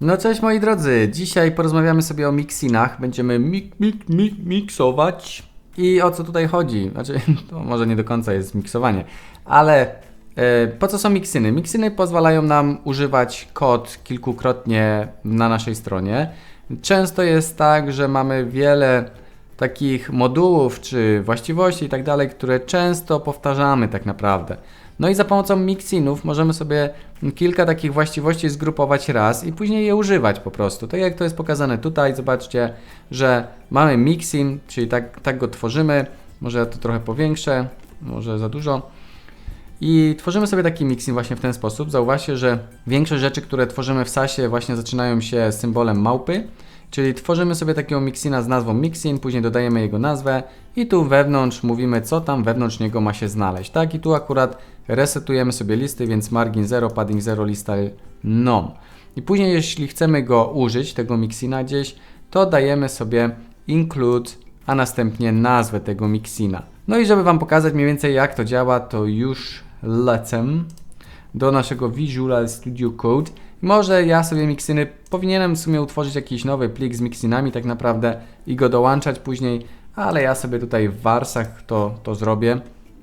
No cześć moi drodzy, dzisiaj porozmawiamy sobie o miksinach, będziemy mik, mik, mik, miksować. I o co tutaj chodzi? Znaczy, to może nie do końca jest miksowanie, ale e, po co są miksyny? Miksyny pozwalają nam używać kod kilkukrotnie na naszej stronie. Często jest tak, że mamy wiele takich modułów czy właściwości i tak dalej, które często powtarzamy tak naprawdę. No i za pomocą mixinów możemy sobie kilka takich właściwości zgrupować raz i później je używać po prostu. Tak jak to jest pokazane tutaj, zobaczcie, że mamy mixin, czyli tak, tak go tworzymy. Może ja to trochę powiększę, może za dużo. I tworzymy sobie taki mixin właśnie w ten sposób. Zauważcie, że większość rzeczy, które tworzymy w SASie właśnie zaczynają się symbolem małpy. Czyli tworzymy sobie takiego mixina z nazwą mixin, później dodajemy jego nazwę i tu wewnątrz mówimy, co tam wewnątrz niego ma się znaleźć. Tak, i tu akurat resetujemy sobie listy, więc margin 0, padding 0, lista non. I później, jeśli chcemy go użyć, tego mixina gdzieś, to dajemy sobie include, a następnie nazwę tego mixina. No i żeby Wam pokazać mniej więcej jak to działa, to już lecę do naszego Visual Studio Code. Może ja sobie miksyny powinienem w sumie utworzyć jakiś nowy plik z miksynami tak naprawdę i go dołączać później, ale ja sobie tutaj w warsach to, to zrobię,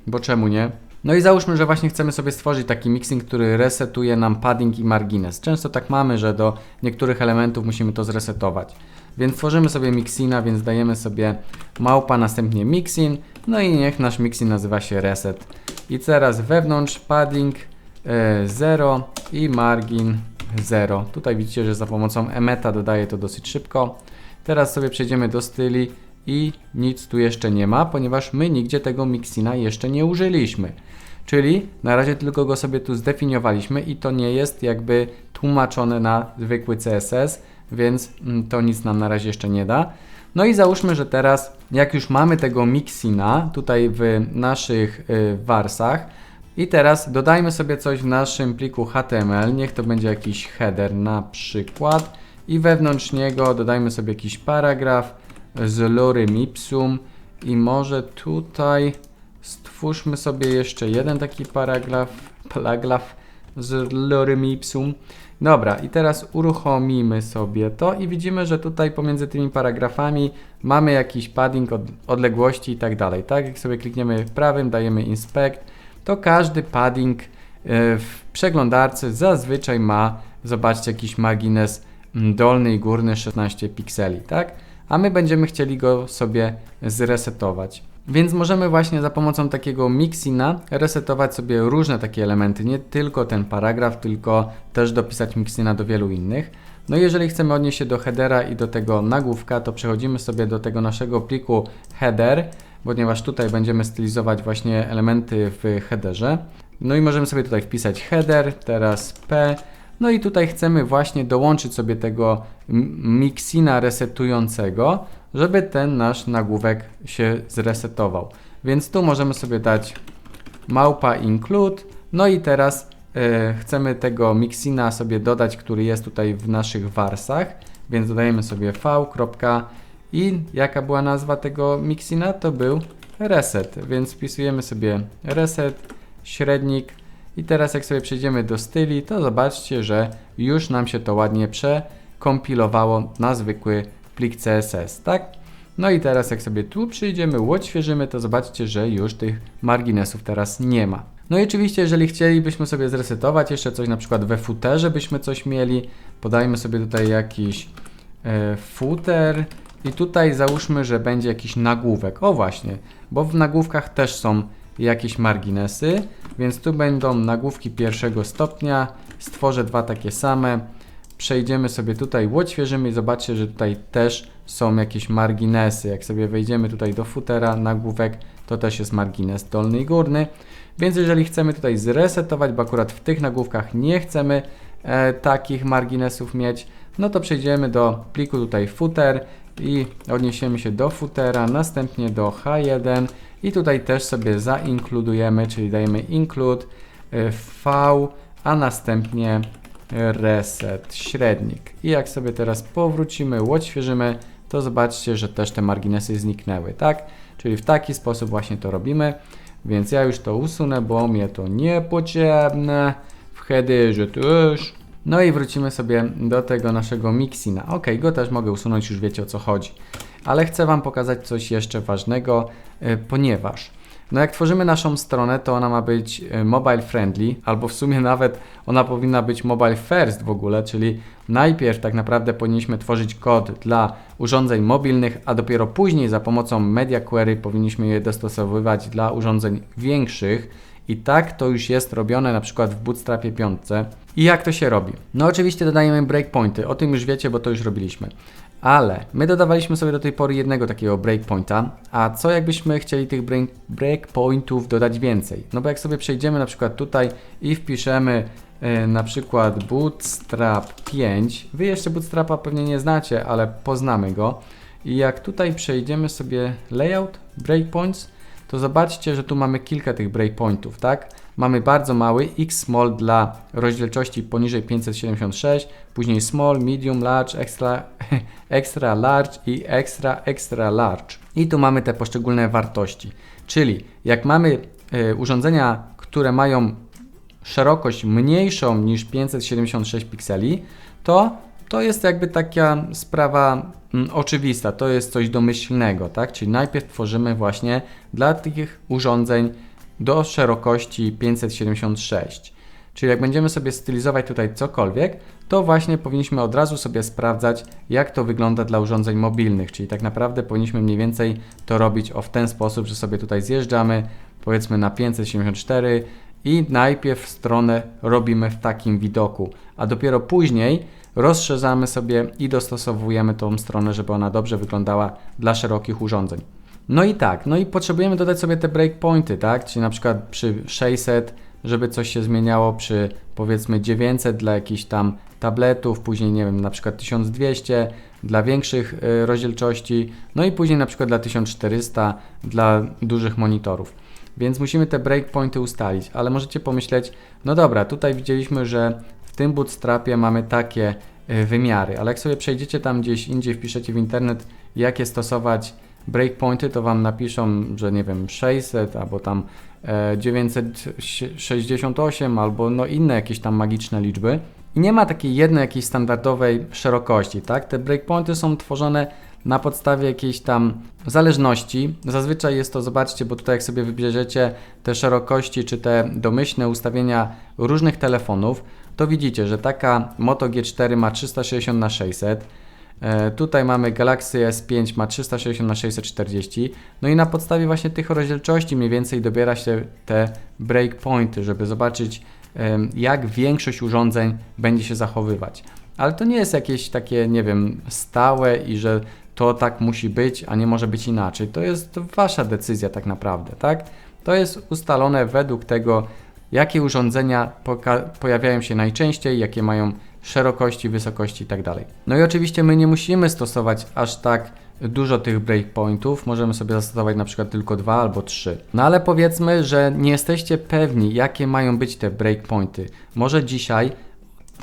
bo czemu nie? No i załóżmy, że właśnie chcemy sobie stworzyć taki mixing, który resetuje nam padding i margines. Często tak mamy, że do niektórych elementów musimy to zresetować. Więc tworzymy sobie mixina, więc dajemy sobie małpa, następnie mixin, no i niech nasz mixin nazywa się reset. I teraz wewnątrz padding 0 e, i margin 0. Tutaj widzicie, że za pomocą emeta dodaję to dosyć szybko. Teraz sobie przejdziemy do styli i nic tu jeszcze nie ma, ponieważ my nigdzie tego mixina jeszcze nie użyliśmy. Czyli na razie tylko go sobie tu zdefiniowaliśmy i to nie jest jakby tłumaczone na zwykły CSS, więc mm, to nic nam na razie jeszcze nie da. No i załóżmy, że teraz jak już mamy tego mixina tutaj w naszych y, warsach i teraz dodajmy sobie coś w naszym pliku HTML, niech to będzie jakiś header na przykład i wewnątrz niego dodajmy sobie jakiś paragraf z lorem ipsum i może tutaj Stwórzmy sobie jeszcze jeden taki paragraf, paragraf z lorem ipsum. Dobra, i teraz uruchomimy sobie to i widzimy, że tutaj pomiędzy tymi paragrafami mamy jakiś padding od, odległości i tak dalej. Tak, jak sobie klikniemy prawym, dajemy inspect, to każdy padding e, w przeglądarce zazwyczaj ma, zobaczcie, jakiś margines dolny i górny 16 pikseli, tak? A my będziemy chcieli go sobie zresetować. Więc możemy właśnie za pomocą takiego mixina resetować sobie różne takie elementy, nie tylko ten paragraf, tylko też dopisać mixina do wielu innych. No jeżeli chcemy odnieść się do headera i do tego nagłówka, to przechodzimy sobie do tego naszego pliku header, ponieważ tutaj będziemy stylizować właśnie elementy w headerze. No i możemy sobie tutaj wpisać header, teraz p, no i tutaj chcemy właśnie dołączyć sobie tego mixina resetującego, żeby ten nasz nagłówek się zresetował. Więc tu możemy sobie dać małpa include, no i teraz yy, chcemy tego mixina sobie dodać, który jest tutaj w naszych warsach, więc dodajemy sobie v. i jaka była nazwa tego mixina? To był reset, więc wpisujemy sobie reset, średnik i teraz jak sobie przejdziemy do styli, to zobaczcie, że już nam się to ładnie przekompilowało na zwykły plik CSS, tak? No i teraz jak sobie tu przyjdziemy, odświeżymy, to zobaczcie, że już tych marginesów teraz nie ma. No i oczywiście, jeżeli chcielibyśmy sobie zresetować jeszcze coś, na przykład we footerze byśmy coś mieli, podajmy sobie tutaj jakiś e, footer i tutaj załóżmy, że będzie jakiś nagłówek. O właśnie, bo w nagłówkach też są jakieś marginesy, więc tu będą nagłówki pierwszego stopnia. Stworzę dwa takie same przejdziemy sobie tutaj, odświeżymy i zobaczcie, że tutaj też są jakieś marginesy. Jak sobie wejdziemy tutaj do footera, nagłówek, to też jest margines dolny i górny. Więc jeżeli chcemy tutaj zresetować, bo akurat w tych nagłówkach nie chcemy e, takich marginesów mieć, no to przejdziemy do pliku tutaj footer i odniesiemy się do footera, następnie do H1 i tutaj też sobie zainkludujemy, czyli dajemy include e, V, a następnie reset, średnik. I jak sobie teraz powrócimy, odświeżymy, to zobaczcie, że też te marginesy zniknęły, tak? Czyli w taki sposób właśnie to robimy. Więc ja już to usunę, bo mnie to niepotrzebne. W headerze też. No i wrócimy sobie do tego naszego mixina. Ok, go też mogę usunąć, już wiecie o co chodzi. Ale chcę Wam pokazać coś jeszcze ważnego, y, ponieważ no jak tworzymy naszą stronę, to ona ma być y, mobile friendly, albo w sumie nawet ona powinna być mobile first w ogóle, czyli najpierw tak naprawdę powinniśmy tworzyć kod dla urządzeń mobilnych, a dopiero później za pomocą media query powinniśmy je dostosowywać dla urządzeń większych. I tak to już jest robione na przykład w Bootstrapie 5. I jak to się robi? No oczywiście dodajemy breakpointy, o tym już wiecie, bo to już robiliśmy. Ale my dodawaliśmy sobie do tej pory jednego takiego breakpointa, a co jakbyśmy chcieli tych break breakpointów dodać więcej? No bo jak sobie przejdziemy na przykład tutaj i wpiszemy e, na przykład Bootstrap 5, wy jeszcze Bootstrapa pewnie nie znacie, ale poznamy go. I jak tutaj przejdziemy sobie layout, breakpoints, to zobaczcie, że tu mamy kilka tych breakpointów, tak? Mamy bardzo mały X small dla rozdzielczości poniżej 576, później small, medium, large, extra, extra large i extra, extra large. I tu mamy te poszczególne wartości. Czyli jak mamy y, urządzenia, które mają szerokość mniejszą niż 576 pikseli, to to jest jakby taka sprawa mm, oczywista, to jest coś domyślnego, tak? Czyli najpierw tworzymy właśnie dla tych urządzeń do szerokości 576. Czyli jak będziemy sobie stylizować tutaj cokolwiek, to właśnie powinniśmy od razu sobie sprawdzać, jak to wygląda dla urządzeń mobilnych. Czyli tak naprawdę powinniśmy mniej więcej to robić o w ten sposób, że sobie tutaj zjeżdżamy, powiedzmy na 574 i najpierw stronę robimy w takim widoku, a dopiero później rozszerzamy sobie i dostosowujemy tą stronę, żeby ona dobrze wyglądała dla szerokich urządzeń. No i tak, no i potrzebujemy dodać sobie te breakpointy, tak? Czyli na przykład przy 600, żeby coś się zmieniało, przy powiedzmy 900 dla jakichś tam tabletów, później nie wiem, na przykład 1200 dla większych y, rozdzielczości, no i później na przykład dla 1400 dla dużych monitorów. Więc musimy te breakpointy ustalić, ale możecie pomyśleć, no dobra, tutaj widzieliśmy, że w tym bootstrapie mamy takie y, wymiary, ale jak sobie przejdziecie tam gdzieś indziej, wpiszecie w internet, jakie stosować breakpointy, to Wam napiszą, że nie wiem, 600 albo tam e, 968 albo no inne jakieś tam magiczne liczby. I nie ma takiej jednej jakiejś standardowej szerokości, tak? Te breakpointy są tworzone na podstawie jakiejś tam zależności. Zazwyczaj jest to, zobaczcie, bo tutaj jak sobie wybierzecie te szerokości czy te domyślne ustawienia różnych telefonów, to widzicie, że taka Moto G4 ma 360 na 600 E, tutaj mamy Galaxy S5 ma 360 na 640 no i na podstawie właśnie tych rozdzielczości mniej więcej dobiera się te breakpointy, żeby zobaczyć jak większość urządzeń będzie się zachowywać. Ale to nie jest jakieś takie, nie wiem, stałe i że to tak musi być, a nie może być inaczej. To jest wasza decyzja tak naprawdę, tak? To jest ustalone według tego, jakie urządzenia pojawiają się najczęściej, jakie mają szerokości, wysokości itd. Tak no i oczywiście my nie musimy stosować aż tak dużo tych breakpointów, możemy sobie zastosować na przykład tylko dwa albo trzy. No ale powiedzmy, że nie jesteście pewni, jakie mają być te breakpointy. Może dzisiaj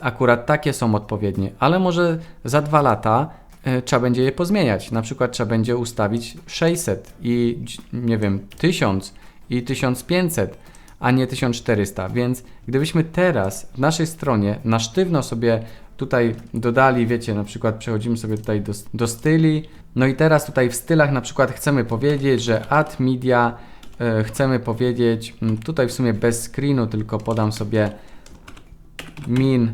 akurat takie są odpowiednie, ale może za dwa lata y, trzeba będzie je pozmieniać. Na przykład trzeba będzie ustawić 600 i nie wiem, 1000 i 1500 a nie 1400. Więc gdybyśmy teraz w naszej stronie na sztywno sobie tutaj dodali, wiecie, na przykład przechodzimy sobie tutaj do, do styli, no i teraz tutaj w stylach na przykład chcemy powiedzieć, że add media, yy, chcemy powiedzieć, yy, tutaj w sumie bez screenu, tylko podam sobie min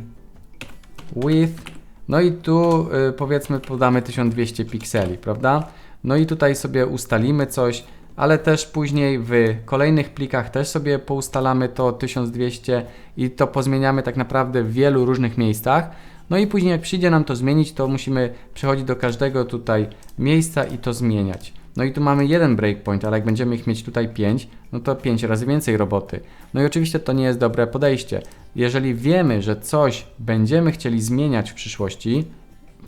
width, no i tu yy, powiedzmy podamy 1200 pikseli, prawda? No i tutaj sobie ustalimy coś, ale też później w kolejnych plikach też sobie poustalamy to 1200 i to pozmieniamy tak naprawdę w wielu różnych miejscach. No i później jak przyjdzie nam to zmienić, to musimy przechodzić do każdego tutaj miejsca i to zmieniać. No i tu mamy jeden breakpoint, ale jak będziemy ich mieć tutaj 5, no to 5 razy więcej roboty. No i oczywiście to nie jest dobre podejście. Jeżeli wiemy, że coś będziemy chcieli zmieniać w przyszłości,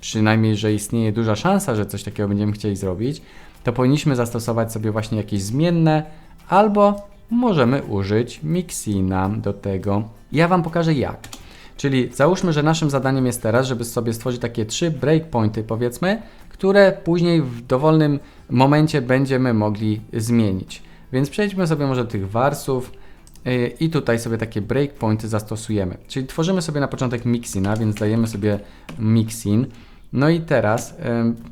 przynajmniej, że istnieje duża szansa, że coś takiego będziemy chcieli zrobić, to powinniśmy zastosować sobie właśnie jakieś zmienne albo możemy użyć Mixina do tego. Ja Wam pokażę jak. Czyli załóżmy, że naszym zadaniem jest teraz, żeby sobie stworzyć takie trzy breakpointy, powiedzmy, które później w dowolnym momencie będziemy mogli zmienić. Więc przejdźmy sobie może do tych warsów y, i tutaj sobie takie breakpointy zastosujemy. Czyli tworzymy sobie na początek mixina, więc dajemy sobie mixin. No i teraz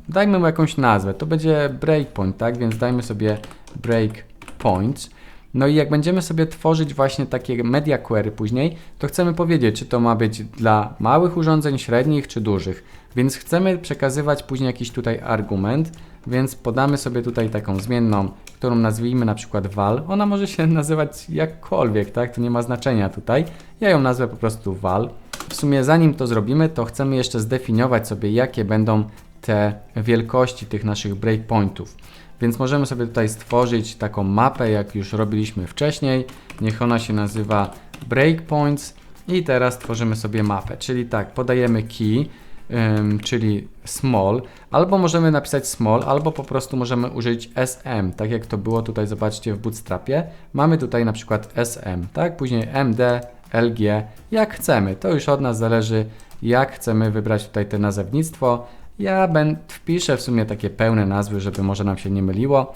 dajmy mu jakąś nazwę. To będzie breakpoint, tak? Więc dajmy sobie breakpoints. No i jak będziemy sobie tworzyć właśnie takie media query później, to chcemy powiedzieć, czy to ma być dla małych urządzeń, średnich czy dużych. Więc chcemy przekazywać później jakiś tutaj argument, więc podamy sobie tutaj taką zmienną, którą nazwijmy na przykład val. Ona może się nazywać jakkolwiek, tak? To nie ma znaczenia tutaj. Ja ją nazwę po prostu val. W sumie zanim to zrobimy, to chcemy jeszcze zdefiniować sobie, jakie będą te wielkości tych naszych breakpointów. Więc możemy sobie tutaj stworzyć taką mapę, jak już robiliśmy wcześniej. Niech ona się nazywa breakpoints i teraz tworzymy sobie mapę. Czyli tak, podajemy key, ym, czyli small, albo możemy napisać small, albo po prostu możemy użyć sm, tak jak to było tutaj, zobaczcie w Bootstrapie. Mamy tutaj na przykład sm, tak? Później md, lg, jak chcemy. To już od nas zależy, jak chcemy wybrać tutaj te nazewnictwo. Ja wpiszę w sumie takie pełne nazwy, żeby może nam się nie myliło.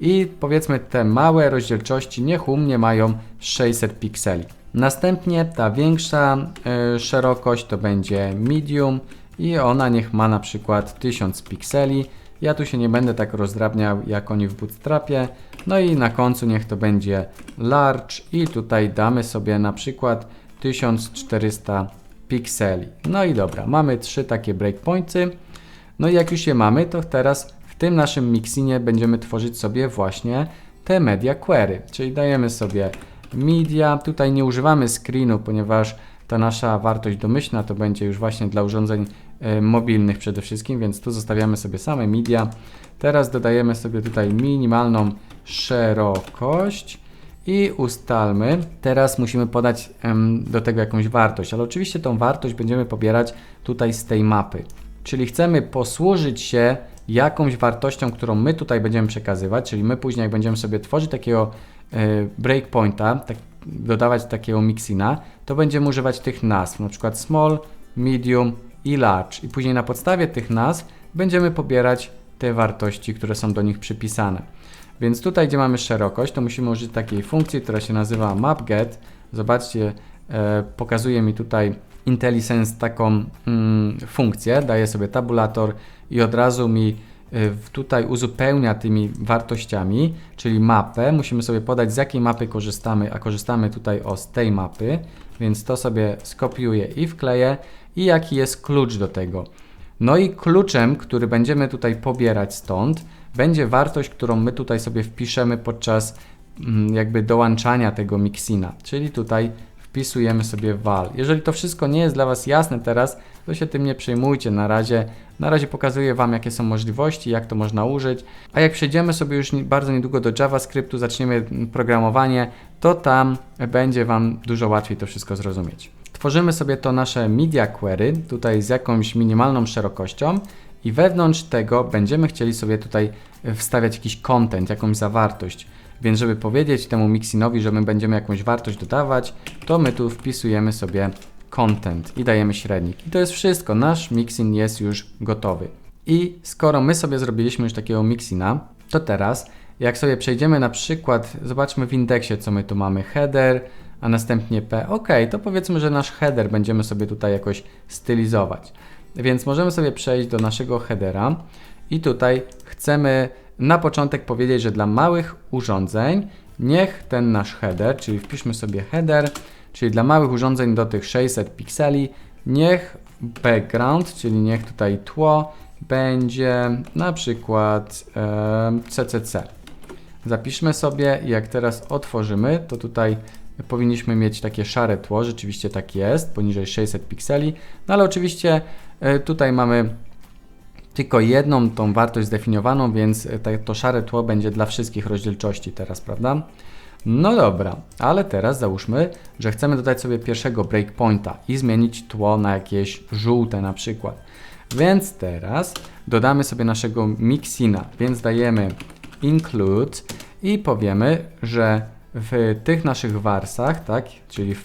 I powiedzmy te małe rozdzielczości niech u mnie mają 600 pikseli. Następnie ta większa y, szerokość to będzie medium i ona niech ma na przykład 1000 pikseli. Ja tu się nie będę tak rozdrabniał jak oni w Bootstrapie. No i na końcu niech to będzie large i tutaj damy sobie na przykład 1400 pikseli. No i dobra, mamy trzy takie breakpointy. No i jak już je mamy, to teraz w tym naszym mixinie będziemy tworzyć sobie właśnie te media query, czyli dajemy sobie media, tutaj nie używamy screenu, ponieważ ta nasza wartość domyślna to będzie już właśnie dla urządzeń mobilnych przede wszystkim, więc tu zostawiamy sobie same media. Teraz dodajemy sobie tutaj minimalną szerokość i ustalmy. Teraz musimy podać do tego jakąś wartość, ale oczywiście tą wartość będziemy pobierać tutaj z tej mapy. Czyli chcemy posłużyć się jakąś wartością, którą my tutaj będziemy przekazywać, czyli my później jak będziemy sobie tworzyć takiego y, breakpointa, tak, dodawać takiego mixina, to będziemy używać tych nazw, na przykład small, medium i large. I później na podstawie tych nazw będziemy pobierać te wartości, które są do nich przypisane. Więc tutaj, gdzie mamy szerokość, to musimy użyć takiej funkcji, która się nazywa mapget. Zobaczcie, e, pokazuje mi tutaj IntelliSense taką mm, funkcję, daje sobie tabulator i od razu mi tutaj uzupełnia tymi wartościami, czyli mapę. Musimy sobie podać z jakiej mapy korzystamy, a korzystamy tutaj o z tej mapy, więc to sobie skopiuję i wkleję i jaki jest klucz do tego. No i kluczem, który będziemy tutaj pobierać stąd, będzie wartość, którą my tutaj sobie wpiszemy podczas mm, jakby dołączania tego mixina, czyli tutaj wpisujemy sobie val. Jeżeli to wszystko nie jest dla Was jasne teraz, to się tym nie przejmujcie na razie. Na razie pokazuję Wam, jakie są możliwości, jak to można użyć. A jak przejdziemy sobie już bardzo niedługo do JavaScriptu, zaczniemy programowanie, to tam będzie Wam dużo łatwiej to wszystko zrozumieć. Tworzymy sobie to nasze media query, tutaj z jakąś minimalną szerokością i wewnątrz tego będziemy chcieli sobie tutaj wstawiać jakiś content, jakąś zawartość. Więc żeby powiedzieć temu mixinowi, że my będziemy jakąś wartość dodawać, to my tu wpisujemy sobie content i dajemy średnik. I to jest wszystko. Nasz mixin jest już gotowy. I skoro my sobie zrobiliśmy już takiego mixina, to teraz jak sobie przejdziemy na przykład, zobaczmy w indeksie, co my tu mamy, header, a następnie p, ok, to powiedzmy, że nasz header będziemy sobie tutaj jakoś stylizować. Więc możemy sobie przejść do naszego headera i tutaj chcemy na początek powiedzieć, że dla małych urządzeń niech ten nasz header, czyli wpiszmy sobie header, czyli dla małych urządzeń do tych 600 pikseli, niech background, czyli niech tutaj tło będzie na przykład e, CCC. Zapiszmy sobie jak teraz otworzymy, to tutaj powinniśmy mieć takie szare tło, rzeczywiście tak jest, poniżej 600 pikseli, no ale oczywiście e, tutaj mamy tylko jedną tą wartość zdefiniowaną, więc to szare tło będzie dla wszystkich rozdzielczości teraz, prawda? No dobra, ale teraz załóżmy, że chcemy dodać sobie pierwszego breakpointa i zmienić tło na jakieś żółte na przykład. Więc teraz dodamy sobie naszego mixina, więc dajemy include i powiemy, że w tych naszych warsach, tak, czyli v,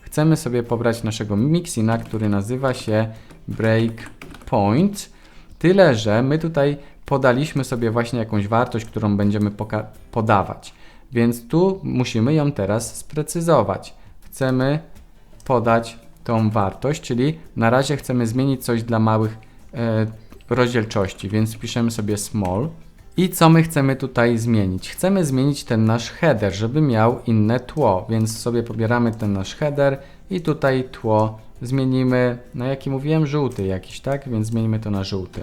chcemy sobie pobrać naszego mixina, który nazywa się breakpoint Tyle, że my tutaj podaliśmy sobie właśnie jakąś wartość, którą będziemy podawać. Więc tu musimy ją teraz sprecyzować. Chcemy podać tą wartość, czyli na razie chcemy zmienić coś dla małych e, rozdzielczości, więc piszemy sobie small. I co my chcemy tutaj zmienić? Chcemy zmienić ten nasz header, żeby miał inne tło, więc sobie pobieramy ten nasz header i tutaj tło zmienimy, na jaki mówiłem, żółty jakiś, tak? Więc zmienimy to na żółty.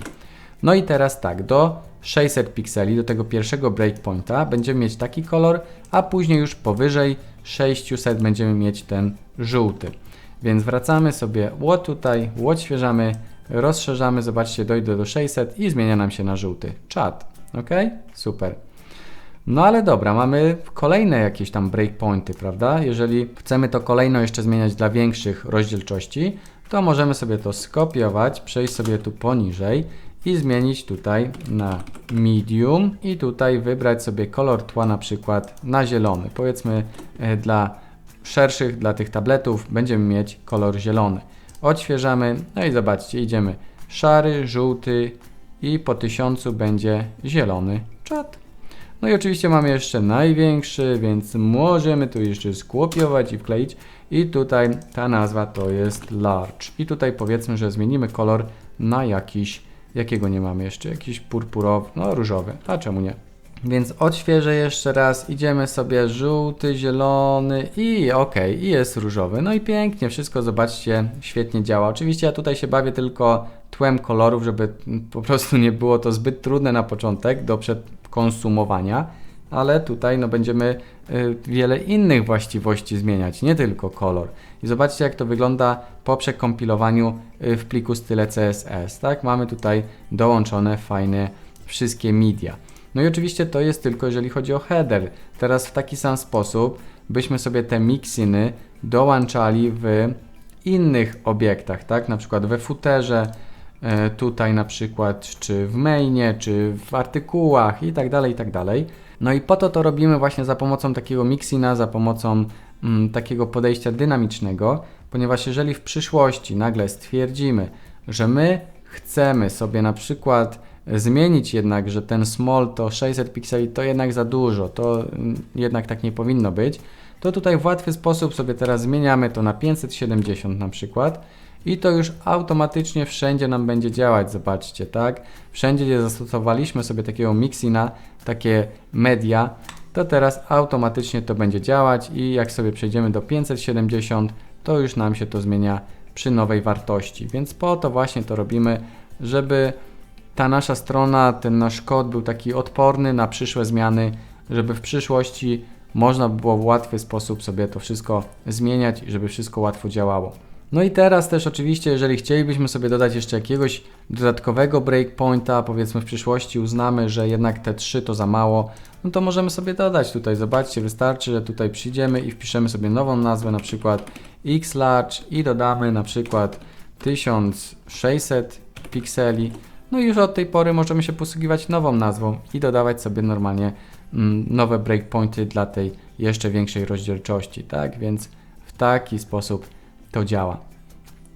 No i teraz tak, do 600 pikseli, do tego pierwszego breakpointa będziemy mieć taki kolor, a później już powyżej 600 będziemy mieć ten żółty. Więc wracamy sobie łot tutaj, odświeżamy, rozszerzamy, zobaczcie, dojdę do 600 i zmienia nam się na żółty. Czat, ok? Super. No ale dobra, mamy kolejne jakieś tam breakpointy, prawda? Jeżeli chcemy to kolejno jeszcze zmieniać dla większych rozdzielczości, to możemy sobie to skopiować, przejść sobie tu poniżej i zmienić tutaj na medium i tutaj wybrać sobie kolor tła na przykład na zielony. Powiedzmy e, dla szerszych, dla tych tabletów będziemy mieć kolor zielony. Odświeżamy, no i zobaczcie, idziemy szary, żółty i po tysiącu będzie zielony czat. No i oczywiście mamy jeszcze największy, więc możemy tu jeszcze skopiować i wkleić. I tutaj ta nazwa to jest large. I tutaj powiedzmy, że zmienimy kolor na jakiś, jakiego nie mamy jeszcze, jakiś purpurowy, no różowy, a czemu nie? Więc odświeżę jeszcze raz, idziemy sobie żółty, zielony i ok, i jest różowy. No i pięknie, wszystko zobaczcie, świetnie działa. Oczywiście ja tutaj się bawię tylko tłem kolorów, żeby po prostu nie było to zbyt trudne na początek do przekonsumowania, ale tutaj no, będziemy y, wiele innych właściwości zmieniać, nie tylko kolor. I zobaczcie jak to wygląda po przekompilowaniu y, w pliku style CSS, tak? Mamy tutaj dołączone fajne wszystkie media. No i oczywiście to jest tylko jeżeli chodzi o header. Teraz w taki sam sposób byśmy sobie te mixiny dołączali w innych obiektach, tak? Na przykład we footerze, tutaj na przykład, czy w mainie, czy w artykułach i tak dalej, i tak dalej. No i po to to robimy właśnie za pomocą takiego mixina, za pomocą mm, takiego podejścia dynamicznego, ponieważ jeżeli w przyszłości nagle stwierdzimy, że my chcemy sobie na przykład zmienić jednak, że ten small to 600 pikseli to jednak za dużo, to mm, jednak tak nie powinno być, to tutaj w łatwy sposób sobie teraz zmieniamy to na 570 na przykład i to już automatycznie wszędzie nam będzie działać, zobaczcie, tak? Wszędzie, gdzie zastosowaliśmy sobie takiego mixina, takie media, to teraz automatycznie to będzie działać i jak sobie przejdziemy do 570, to już nam się to zmienia przy nowej wartości. Więc po to właśnie to robimy, żeby ta nasza strona, ten nasz kod był taki odporny na przyszłe zmiany, żeby w przyszłości można było w łatwy sposób sobie to wszystko zmieniać i żeby wszystko łatwo działało. No i teraz też oczywiście, jeżeli chcielibyśmy sobie dodać jeszcze jakiegoś dodatkowego breakpointa, powiedzmy w przyszłości uznamy, że jednak te 3 to za mało, no to możemy sobie dodać tutaj, zobaczcie, wystarczy, że tutaj przyjdziemy i wpiszemy sobie nową nazwę, na przykład xlarge i dodamy na przykład 1600 pikseli, no i już od tej pory możemy się posługiwać nową nazwą i dodawać sobie normalnie mm, nowe breakpointy dla tej jeszcze większej rozdzielczości, tak? Więc w taki sposób to działa.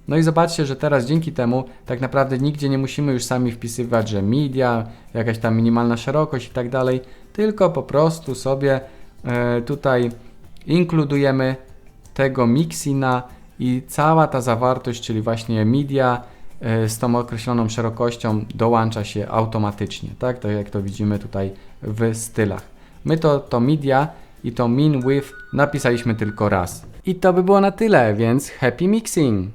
No i zobaczcie, że teraz dzięki temu tak naprawdę nigdzie nie musimy już sami wpisywać, że media, jakaś tam minimalna szerokość i tak dalej, tylko po prostu sobie e, tutaj inkludujemy tego mixina i cała ta zawartość, czyli właśnie media, E, z tą określoną szerokością dołącza się automatycznie, tak? Tak jak to widzimy tutaj w stylach. My to, to media i to min width napisaliśmy tylko raz. I to by było na tyle, więc happy mixing!